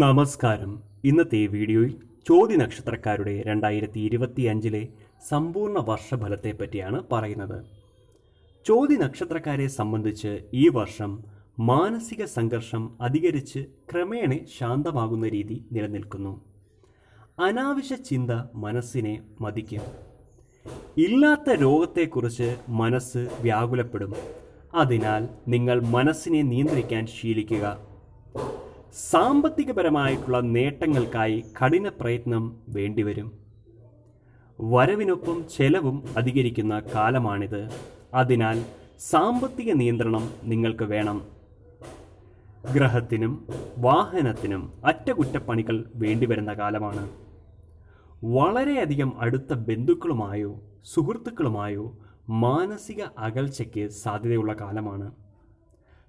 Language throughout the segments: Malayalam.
നമസ്കാരം. ഇന്നത്തെ വീഡിയോയിൽ ചോദ്യ നക്ഷത്രക്കാരുടെ രണ്ടായിരത്തി ഇരുപത്തി അഞ്ചിലെ സമ്പൂർണ വർഷഫലത്തെ പറ്റിയാണ് പറയുന്നത്. ചോദ്യ നക്ഷത്രക്കാരെ സംബന്ധിച്ച് ഈ വർഷം മാനസിക സംഘർഷം അധികരിച്ച് ക്രമേണ ശാന്തമാകുന്ന രീതി നിലനിൽക്കുന്നു. അനാവശ്യ ചിന്ത മനസ്സിനെ മതിക്കും. ഇല്ലാത്ത രോഗത്തെക്കുറിച്ച് മനസ്സ് വ്യാകുലപ്പെടും. അതിനാൽ നിങ്ങൾ മനസ്സിനെ നിയന്ത്രിക്കാൻ ശീലിക്കുക. സാമ്പത്തികപരമായിട്ടുള്ള നേട്ടങ്ങൾക്കായി കഠിന പ്രയത്നം വേണ്ടിവരും. വരവിനൊപ്പം ചെലവും അധികരിക്കുന്ന കാലമാണിത്. അതിനാൽ സാമ്പത്തിക നിയന്ത്രണം നിങ്ങൾക്ക് വേണം. ഗ്രഹത്തിനും വാഹനത്തിനും അറ്റകുറ്റപ്പണികൾ വേണ്ടിവരുന്ന കാലമാണ്. വളരെയധികം അടുത്ത ബന്ധുക്കളുമായോ സുഹൃത്തുക്കളുമായോ മാനസിക അകൽച്ചയ്ക്ക് സാധ്യതയുള്ള കാലമാണ്.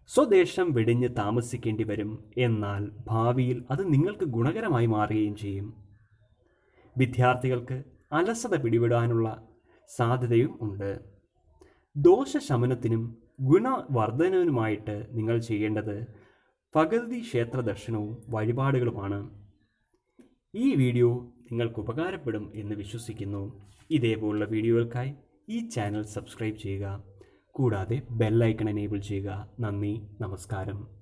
സ്വദേശം വെടിഞ്ഞ് താമസിക്കേണ്ടി വരും എന്നാൽ ഭാവിയിൽ അത് നിങ്ങൾക്ക് ഗുണകരമായി മാറുകയും ചെയ്യും. വിദ്യാർത്ഥികൾക്ക് അലസത പിടിവിടാനുള്ള സാധ്യതയും ഉണ്ട്. ദോഷശമനത്തിനും ഗുണവർദ്ധനവിനുമായിട്ട് നിങ്ങൾ ചെയ്യേണ്ടത് ഭഗവതി ക്ഷേത്ര ദർശനവും വഴിപാടുകളുമാണ്. ഈ വീഡിയോ നിങ്ങൾക്ക് ഉപകാരപ്പെടും എന്ന് വിശ്വസിക്കുന്നു. ഇതേപോലുള്ള വീഡിയോകൾക്കായി ഈ ചാനൽ സബ്സ്ക്രൈബ് ചെയ്യുക. കൂടാതെ ബെല്ലൈക്കൺ എനേബിൾ ചെയ്യുക. നന്ദി നമസ്കാരം.